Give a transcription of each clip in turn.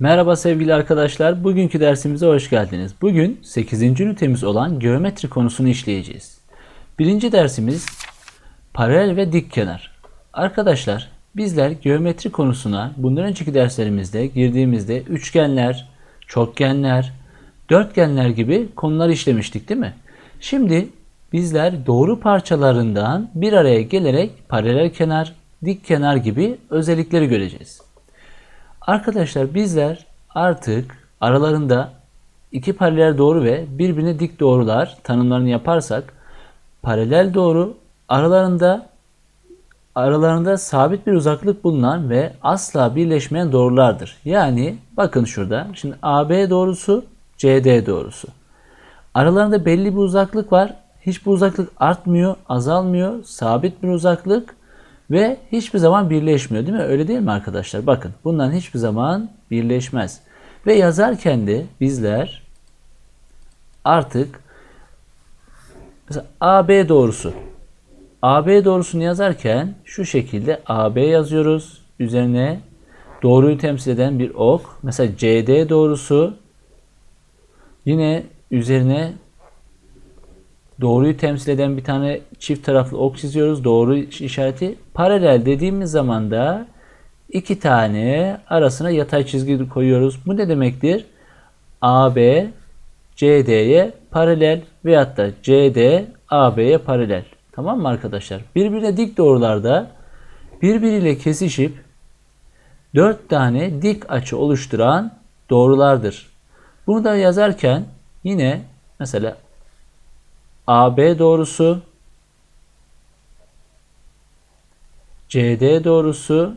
Merhaba sevgili arkadaşlar. Bugünkü dersimize hoş geldiniz. Bugün 8. ünitemiz olan geometri konusunu işleyeceğiz. Birinci dersimiz paralel ve dik kenar. Arkadaşlar bizler geometri konusuna bundan önceki derslerimizde girdiğimizde üçgenler, çokgenler, dörtgenler gibi konular işlemiştik değil mi? Şimdi bizler doğru parçalarından bir araya gelerek paralel kenar, dik kenar gibi özellikleri göreceğiz. Arkadaşlar bizler artık aralarında iki paralel doğru ve birbirine dik doğrular tanımlarını yaparsak paralel doğru aralarında aralarında sabit bir uzaklık bulunan ve asla birleşmeyen doğrulardır. Yani bakın şurada şimdi AB doğrusu CD doğrusu. Aralarında belli bir uzaklık var. Hiçbir uzaklık artmıyor, azalmıyor. Sabit bir uzaklık ve hiçbir zaman birleşmiyor değil mi? Öyle değil mi arkadaşlar? Bakın bundan hiçbir zaman birleşmez. Ve yazarken de bizler artık mesela AB doğrusu AB doğrusunu yazarken şu şekilde AB yazıyoruz. Üzerine doğruyu temsil eden bir ok. Mesela CD doğrusu yine üzerine doğruyu temsil eden bir tane çift taraflı ok çiziyoruz. Doğru işareti. Paralel dediğimiz zaman da iki tane arasına yatay çizgi koyuyoruz. Bu ne demektir? AB CD'ye paralel veyahut da CD AB'ye paralel. Tamam mı arkadaşlar? Birbirine dik doğrularda birbiriyle kesişip dört tane dik açı oluşturan doğrulardır. Bunu da yazarken yine mesela AB doğrusu CD doğrusu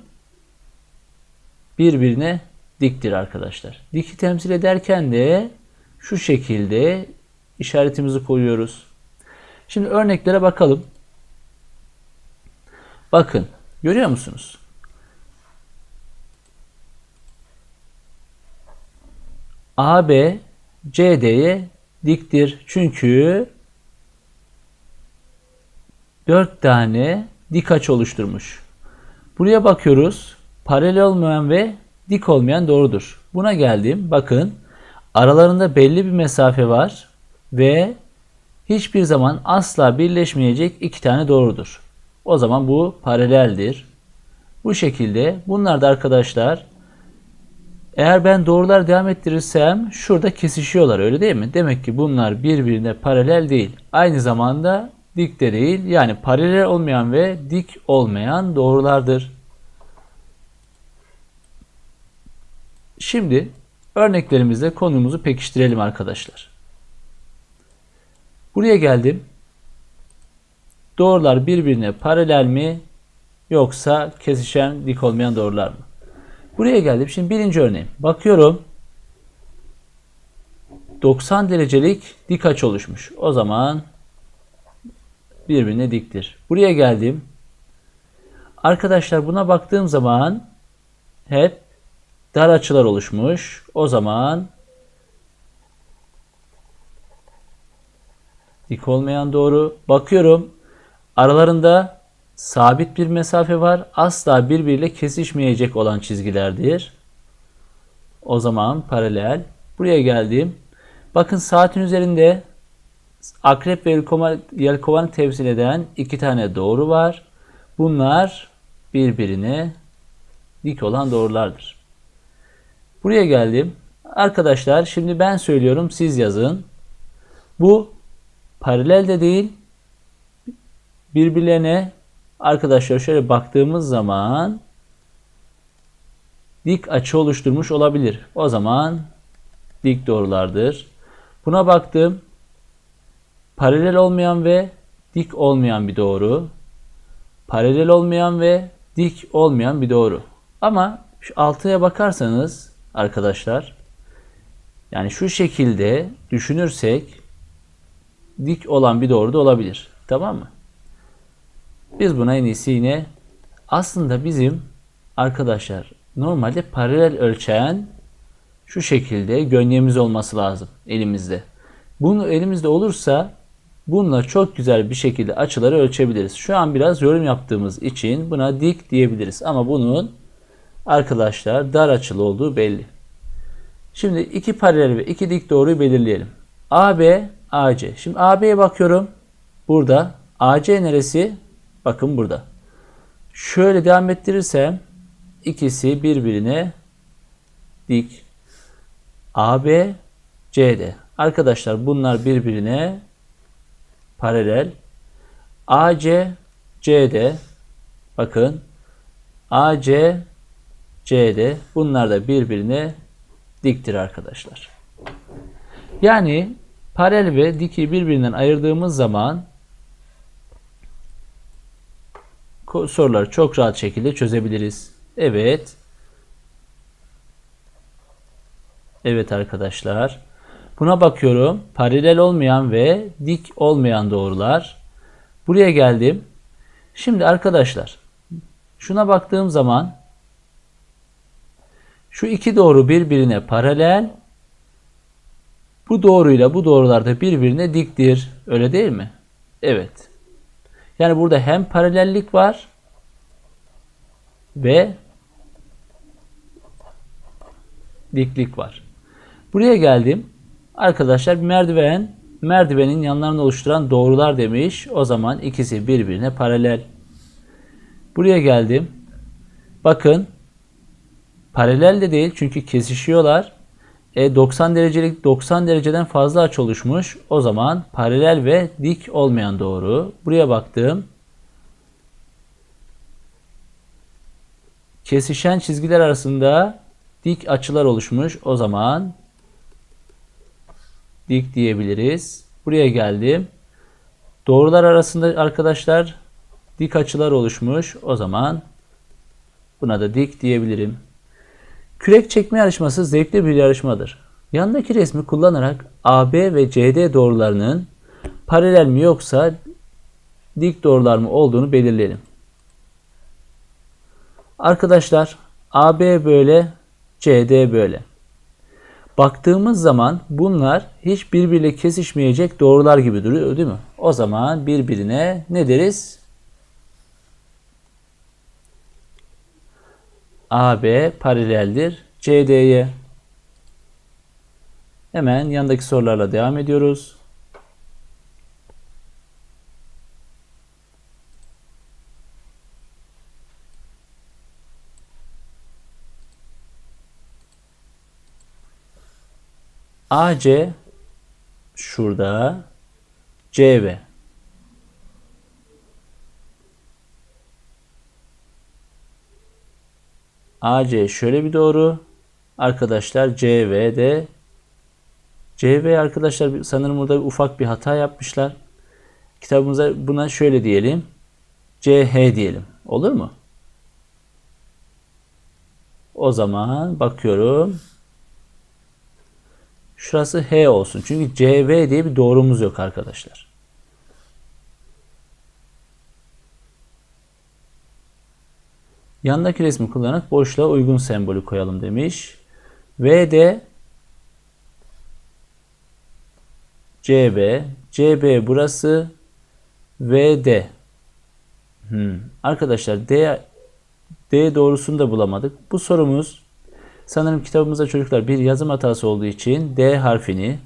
birbirine diktir arkadaşlar. Diki temsil ederken de şu şekilde işaretimizi koyuyoruz. Şimdi örneklere bakalım. Bakın görüyor musunuz? AB CD'ye diktir. Çünkü 4 tane dik açı oluşturmuş. Buraya bakıyoruz. Paralel olmayan ve dik olmayan doğrudur. Buna geldim. Bakın aralarında belli bir mesafe var ve hiçbir zaman asla birleşmeyecek iki tane doğrudur. O zaman bu paraleldir. Bu şekilde bunlar da arkadaşlar eğer ben doğrular devam ettirirsem şurada kesişiyorlar öyle değil mi? Demek ki bunlar birbirine paralel değil. Aynı zamanda dik de değil. Yani paralel olmayan ve dik olmayan doğrulardır. Şimdi örneklerimizle konumuzu pekiştirelim arkadaşlar. Buraya geldim. Doğrular birbirine paralel mi yoksa kesişen dik olmayan doğrular mı? Buraya geldim. Şimdi birinci örneğim. Bakıyorum. 90 derecelik dik açı oluşmuş. O zaman birbirine diktir. Buraya geldim. Arkadaşlar buna baktığım zaman hep dar açılar oluşmuş. O zaman dik olmayan doğru. Bakıyorum. Aralarında sabit bir mesafe var. Asla birbiriyle kesişmeyecek olan çizgilerdir. O zaman paralel. Buraya geldim. Bakın saatin üzerinde akrep ve yelkovanı temsil eden iki tane doğru var. Bunlar birbirine dik olan doğrulardır. Buraya geldim. Arkadaşlar şimdi ben söylüyorum siz yazın. Bu paralel de değil birbirlerine arkadaşlar şöyle baktığımız zaman dik açı oluşturmuş olabilir. O zaman dik doğrulardır. Buna baktım. Paralel olmayan ve dik olmayan bir doğru. Paralel olmayan ve dik olmayan bir doğru. Ama şu altıya bakarsanız arkadaşlar yani şu şekilde düşünürsek dik olan bir doğru da olabilir. Tamam mı? Biz buna en iyisi yine aslında bizim arkadaşlar normalde paralel ölçen şu şekilde gönyeğimiz olması lazım elimizde. Bunu elimizde olursa bununla çok güzel bir şekilde açıları ölçebiliriz. Şu an biraz yorum yaptığımız için buna dik diyebiliriz. Ama bunun arkadaşlar dar açılı olduğu belli. Şimdi iki paralel ve iki dik doğruyu belirleyelim. AB, AC. Şimdi AB'ye bakıyorum. Burada. AC neresi? Bakın burada. Şöyle devam ettirirsem ikisi birbirine dik. AB, CD. Arkadaşlar bunlar birbirine paralel. AC, CD. Bakın. AC, CD. Bunlar da birbirine diktir arkadaşlar. Yani paralel ve diki birbirinden ayırdığımız zaman soruları çok rahat şekilde çözebiliriz. Evet. Evet arkadaşlar. Buna bakıyorum. Paralel olmayan ve dik olmayan doğrular. Buraya geldim. Şimdi arkadaşlar şuna baktığım zaman şu iki doğru birbirine paralel. Bu doğruyla bu doğrular da birbirine diktir. Öyle değil mi? Evet. Yani burada hem paralellik var ve diklik var. Buraya geldim. Arkadaşlar merdiven, merdivenin yanlarını oluşturan doğrular demiş. O zaman ikisi birbirine paralel. Buraya geldim. Bakın paralel de değil çünkü kesişiyorlar. E 90 derecelik 90 dereceden fazla açı oluşmuş. O zaman paralel ve dik olmayan doğru. Buraya baktım. Kesişen çizgiler arasında dik açılar oluşmuş. O zaman dik diyebiliriz. Buraya geldim. Doğrular arasında arkadaşlar dik açılar oluşmuş. O zaman buna da dik diyebilirim. Kürek çekme yarışması zevkli bir yarışmadır. Yandaki resmi kullanarak AB ve CD doğrularının paralel mi yoksa dik doğrular mı olduğunu belirleyelim. Arkadaşlar AB böyle, CD böyle. Baktığımız zaman bunlar hiç birbiriyle kesişmeyecek doğrular gibi duruyor değil mi? O zaman birbirine ne deriz? AB paraleldir CD'ye. Hemen yandaki sorularla devam ediyoruz. AC şurada CV AC şöyle bir doğru. Arkadaşlar CV de CV arkadaşlar sanırım burada ufak bir hata yapmışlar. Kitabımıza buna şöyle diyelim. CH diyelim. Olur mu? O zaman bakıyorum. Şurası H olsun. Çünkü CV diye bir doğrumuz yok arkadaşlar. Yandaki resmi kullanarak boşluğa uygun sembolü koyalım demiş. VD CB CB burası VD hmm. Arkadaşlar D D doğrusunu da bulamadık. Bu sorumuz sanırım kitabımızda çocuklar bir yazım hatası olduğu için D harfini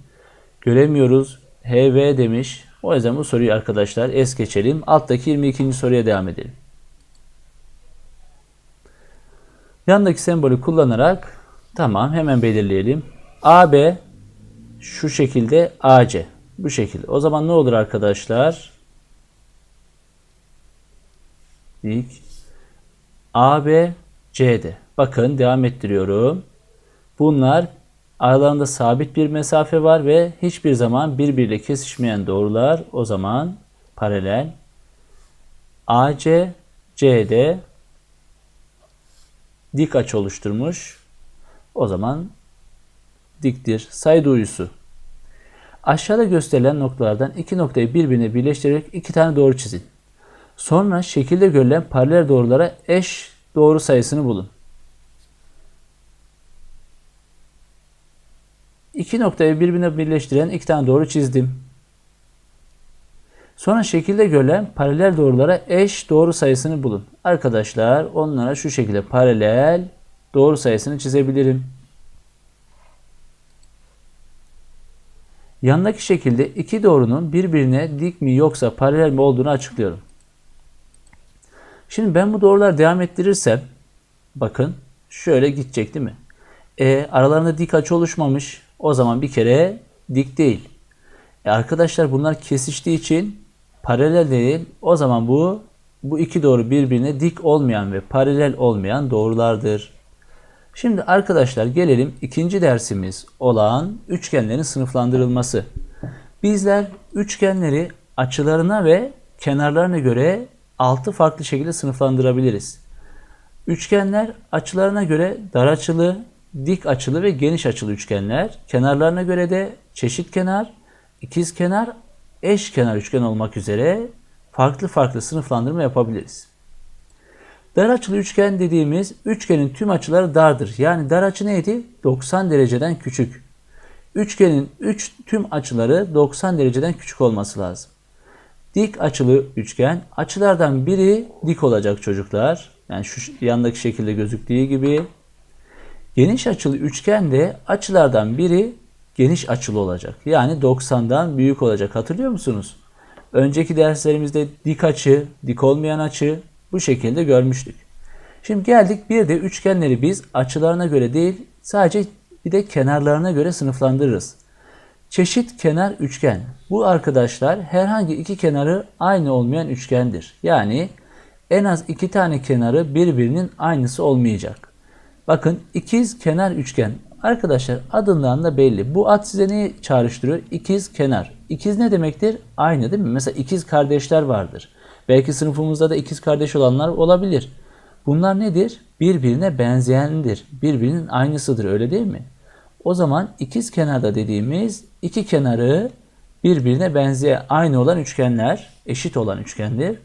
göremiyoruz. HV demiş. O yüzden bu soruyu arkadaşlar es geçelim. Alttaki 22. soruya devam edelim. Yandaki sembolü kullanarak tamam hemen belirleyelim. AB şu şekilde AC. Bu şekilde. O zaman ne olur arkadaşlar? Dik. AB CD. Bakın devam ettiriyorum. Bunlar aralarında sabit bir mesafe var ve hiçbir zaman birbiriyle kesişmeyen doğrular o zaman paralel. AC CD dik açı oluşturmuş. O zaman diktir. Sayı uyusu. Aşağıda gösterilen noktalardan iki noktayı birbirine birleştirerek iki tane doğru çizin. Sonra şekilde görülen paralel doğrulara eş doğru sayısını bulun. İki noktayı birbirine birleştiren iki tane doğru çizdim. Sonra şekilde görülen paralel doğrulara eş doğru sayısını bulun. Arkadaşlar onlara şu şekilde paralel doğru sayısını çizebilirim. Yandaki şekilde iki doğrunun birbirine dik mi yoksa paralel mi olduğunu açıklıyorum. Şimdi ben bu doğrular devam ettirirsem bakın şöyle gidecek değil mi? E, aralarında dik açı oluşmamış. O zaman bir kere dik değil. E, arkadaşlar bunlar kesiştiği için paralel değil. O zaman bu bu iki doğru birbirine dik olmayan ve paralel olmayan doğrulardır. Şimdi arkadaşlar gelelim ikinci dersimiz olan üçgenlerin sınıflandırılması. Bizler üçgenleri açılarına ve kenarlarına göre altı farklı şekilde sınıflandırabiliriz. Üçgenler açılarına göre dar açılı, dik açılı ve geniş açılı üçgenler. Kenarlarına göre de çeşit kenar, ikiz kenar, eş kenar üçgen olmak üzere farklı farklı sınıflandırma yapabiliriz. Dar açılı üçgen dediğimiz üçgenin tüm açıları dardır. Yani dar açı neydi? 90 dereceden küçük. Üçgenin üç tüm açıları 90 dereceden küçük olması lazım. Dik açılı üçgen açılardan biri dik olacak çocuklar. Yani şu yandaki şekilde gözüktüğü gibi. Geniş açılı üçgen de açılardan biri geniş açılı olacak. Yani 90'dan büyük olacak. Hatırlıyor musunuz? Önceki derslerimizde dik açı, dik olmayan açı bu şekilde görmüştük. Şimdi geldik bir de üçgenleri biz açılarına göre değil sadece bir de kenarlarına göre sınıflandırırız. Çeşit kenar üçgen. Bu arkadaşlar herhangi iki kenarı aynı olmayan üçgendir. Yani en az iki tane kenarı birbirinin aynısı olmayacak. Bakın ikiz kenar üçgen. Arkadaşlar adından da belli. Bu ad size neyi çağrıştırıyor? İkiz kenar. İkiz ne demektir? Aynı değil mi? Mesela ikiz kardeşler vardır. Belki sınıfımızda da ikiz kardeş olanlar olabilir. Bunlar nedir? Birbirine benzeyendir. Birbirinin aynısıdır öyle değil mi? O zaman ikiz kenarda dediğimiz iki kenarı birbirine benzeyen aynı olan üçgenler, eşit olan üçgendir.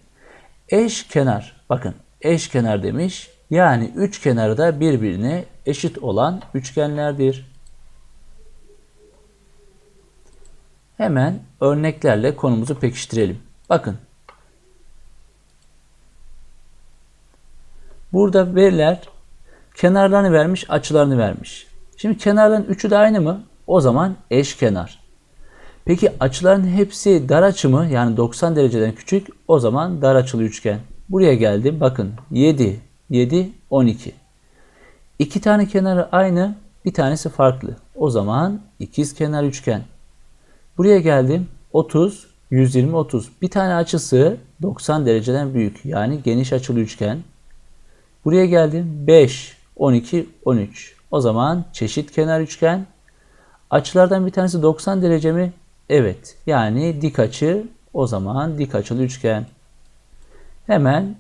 Eş kenar, bakın eş kenar demiş. Yani üç kenarı da birbirine eşit olan üçgenlerdir. Hemen örneklerle konumuzu pekiştirelim. Bakın. Burada veriler kenarlarını vermiş, açılarını vermiş. Şimdi kenarların üçü de aynı mı? O zaman eşkenar. Peki açıların hepsi dar açı mı? Yani 90 dereceden küçük. O zaman dar açılı üçgen. Buraya geldim. Bakın 7, 7, 12. İki tane kenarı aynı, bir tanesi farklı. O zaman ikiz kenar üçgen. Buraya geldim. 30, 120, 30. Bir tane açısı 90 dereceden büyük. Yani geniş açılı üçgen. Buraya geldim. 5, 12, 13. O zaman çeşit kenar üçgen. Açılardan bir tanesi 90 derece mi? Evet. Yani dik açı o zaman dik açılı üçgen. Hemen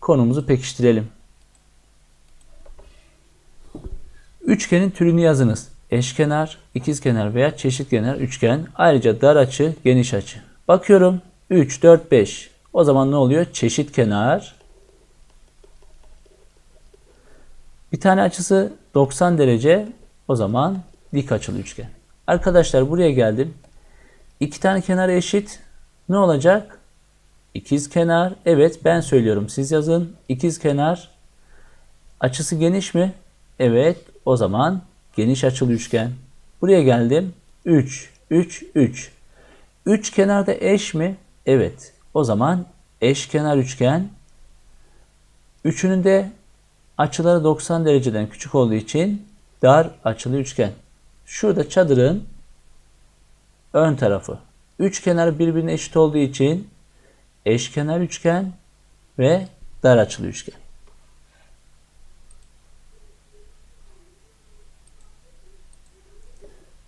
konumuzu pekiştirelim. Üçgenin türünü yazınız. Eşkenar, ikizkenar veya çeşitkenar üçgen. Ayrıca dar açı, geniş açı. Bakıyorum 3, 4, 5. O zaman ne oluyor? Çeşitkenar. Bir tane açısı 90 derece. O zaman dik açılı üçgen. Arkadaşlar buraya geldim. İki tane kenar eşit. Ne olacak? İkiz kenar. Evet ben söylüyorum. Siz yazın. İkiz kenar. Açısı geniş mi? Evet. O zaman geniş açılı üçgen. Buraya geldim. 3, 3, 3. 3 kenarda eş mi? Evet. O zaman eşkenar üçgen. Üçünün de açıları 90 dereceden küçük olduğu için dar açılı üçgen. Şurada çadırın ön tarafı. Üç kenarı birbirine eşit olduğu için eşkenar üçgen ve dar açılı üçgen.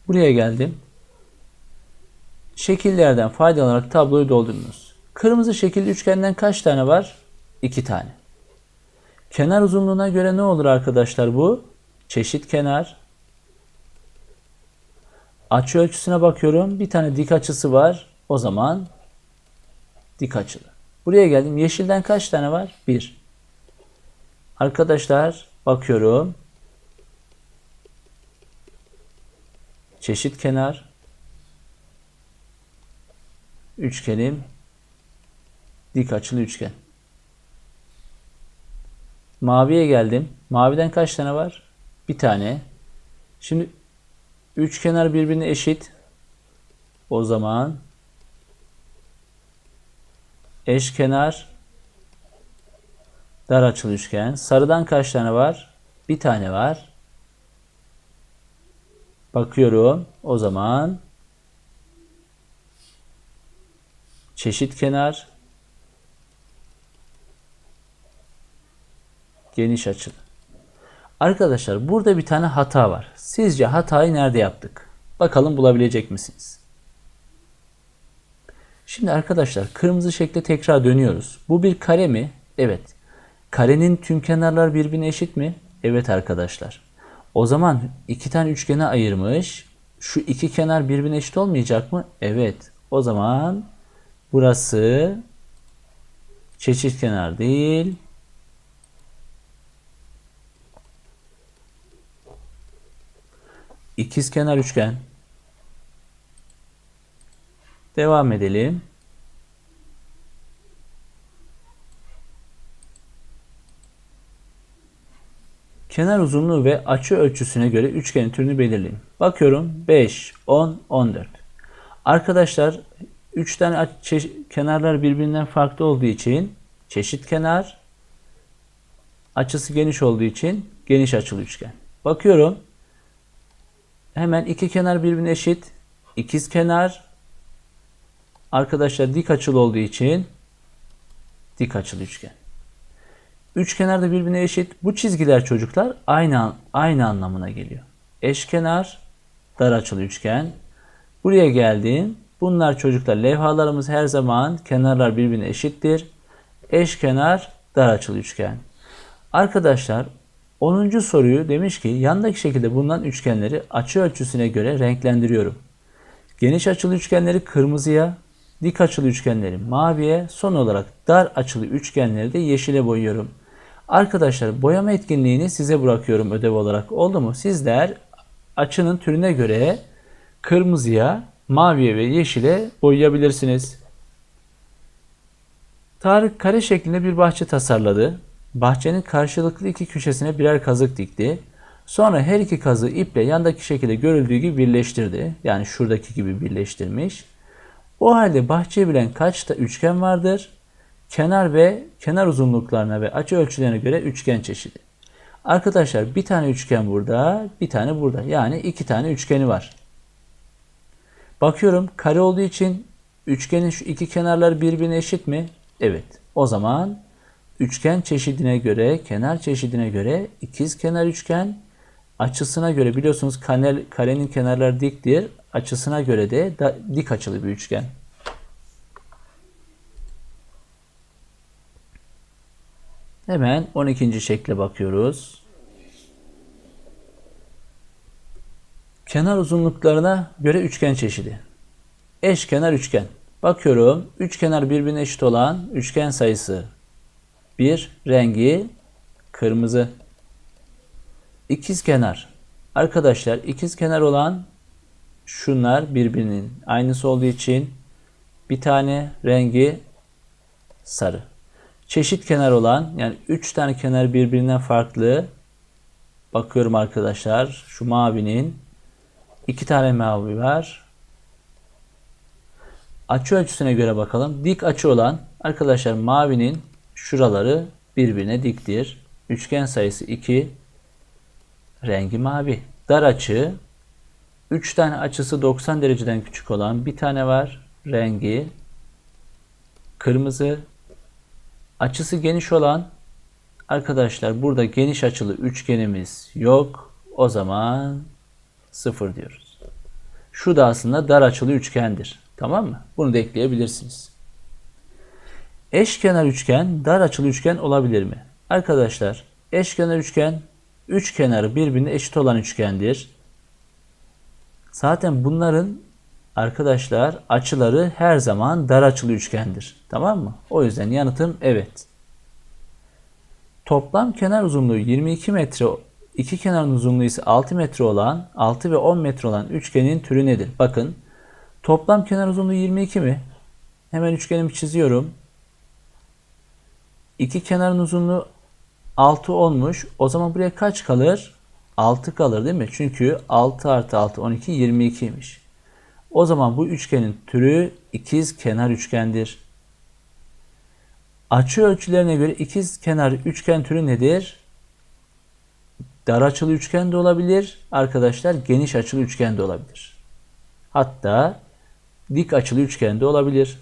Buraya geldim. Şekillerden faydalanarak tabloyu doldurunuz. Kırmızı şekilli üçgenden kaç tane var? İki tane. Kenar uzunluğuna göre ne olur arkadaşlar bu? Çeşit kenar. Açı ölçüsüne bakıyorum. Bir tane dik açısı var. O zaman dik açılı. Buraya geldim. Yeşilden kaç tane var? Bir. Arkadaşlar bakıyorum. Çeşit kenar. Üçgenim. Dik açılı üçgen. Maviye geldim. Maviden kaç tane var? Bir tane. Şimdi üç kenar birbirine eşit. O zaman eşkenar dar açılı üçgen. Sarıdan kaç tane var? Bir tane var. Bakıyorum. O zaman çeşit kenar geniş açılı. Arkadaşlar burada bir tane hata var. Sizce hatayı nerede yaptık? Bakalım bulabilecek misiniz? Şimdi arkadaşlar kırmızı şekle tekrar dönüyoruz. Bu bir kare mi? Evet. Karenin tüm kenarlar birbirine eşit mi? Evet arkadaşlar. O zaman iki tane üçgene ayırmış. Şu iki kenar birbirine eşit olmayacak mı? Evet. O zaman burası çeşit kenar değil. İkizkenar üçgen. Devam edelim. Kenar uzunluğu ve açı ölçüsüne göre üçgenin türünü belirleyin. Bakıyorum 5, 10, 14. Arkadaşlar 3 tane kenarlar birbirinden farklı olduğu için çeşit kenar, açısı geniş olduğu için geniş açılı üçgen. Bakıyorum hemen iki kenar birbirine eşit. İkiz kenar arkadaşlar dik açılı olduğu için dik açılı üçgen. Üç kenar da birbirine eşit. Bu çizgiler çocuklar aynı aynı anlamına geliyor. Eşkenar dar açılı üçgen. Buraya geldim. Bunlar çocuklar levhalarımız her zaman kenarlar birbirine eşittir. Eşkenar dar açılı üçgen. Arkadaşlar 10. soruyu demiş ki yandaki şekilde bulunan üçgenleri açı ölçüsüne göre renklendiriyorum. Geniş açılı üçgenleri kırmızıya, dik açılı üçgenleri maviye, son olarak dar açılı üçgenleri de yeşile boyuyorum. Arkadaşlar boyama etkinliğini size bırakıyorum ödev olarak. Oldu mu? Sizler açının türüne göre kırmızıya, maviye ve yeşile boyayabilirsiniz. Tarık kare şeklinde bir bahçe tasarladı. Bahçenin karşılıklı iki köşesine birer kazık dikti. Sonra her iki kazığı iple yandaki şekilde görüldüğü gibi birleştirdi. Yani şuradaki gibi birleştirmiş. O halde bahçeyi bilen kaçta üçgen vardır? Kenar ve kenar uzunluklarına ve açı ölçülerine göre üçgen çeşidi. Arkadaşlar bir tane üçgen burada, bir tane burada. Yani iki tane üçgeni var. Bakıyorum kare olduğu için üçgenin şu iki kenarları birbirine eşit mi? Evet. O zaman üçgen çeşidine göre, kenar çeşidine göre ikiz kenar üçgen, açısına göre biliyorsunuz karenin kenarları diktir. Açısına göre de dik açılı bir üçgen. Hemen 12. şekle bakıyoruz. Kenar uzunluklarına göre üçgen çeşidi. Eşkenar üçgen. Bakıyorum. Üç kenar birbirine eşit olan üçgen sayısı bir rengi kırmızı. İkiz kenar. Arkadaşlar ikiz kenar olan şunlar birbirinin aynısı olduğu için bir tane rengi sarı. Çeşit kenar olan yani 3 tane kenar birbirinden farklı. Bakıyorum arkadaşlar şu mavinin iki tane mavi var. Açı ölçüsüne göre bakalım. Dik açı olan arkadaşlar mavinin şuraları birbirine diktir. Üçgen sayısı 2. Rengi mavi. Dar açı 3 tane açısı 90 dereceden küçük olan bir tane var. Rengi kırmızı. Açısı geniş olan arkadaşlar burada geniş açılı üçgenimiz yok. O zaman sıfır diyoruz. Şu da aslında dar açılı üçgendir. Tamam mı? Bunu da ekleyebilirsiniz. Eşkenar üçgen dar açılı üçgen olabilir mi? Arkadaşlar eşkenar üçgen üç kenarı birbirine eşit olan üçgendir. Zaten bunların arkadaşlar açıları her zaman dar açılı üçgendir. Tamam mı? O yüzden yanıtım evet. Toplam kenar uzunluğu 22 metre, iki kenarın uzunluğu ise 6 metre olan, 6 ve 10 metre olan üçgenin türü nedir? Bakın toplam kenar uzunluğu 22 mi? Hemen üçgenimi çiziyorum. İki kenarın uzunluğu 6 olmuş. O zaman buraya kaç kalır? 6 kalır değil mi? Çünkü 6 artı 6 12 22'ymiş. O zaman bu üçgenin türü ikiz kenar üçgendir. Açı ölçülerine göre ikiz kenar üçgen türü nedir? Dar açılı üçgen de olabilir. Arkadaşlar geniş açılı üçgen de olabilir. Hatta dik açılı üçgen de olabilir.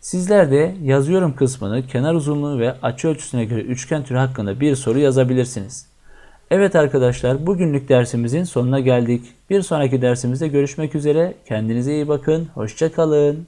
Sizler de yazıyorum kısmını kenar uzunluğu ve açı ölçüsüne göre üçgen türü hakkında bir soru yazabilirsiniz. Evet arkadaşlar bugünlük dersimizin sonuna geldik. Bir sonraki dersimizde görüşmek üzere. Kendinize iyi bakın. Hoşça kalın.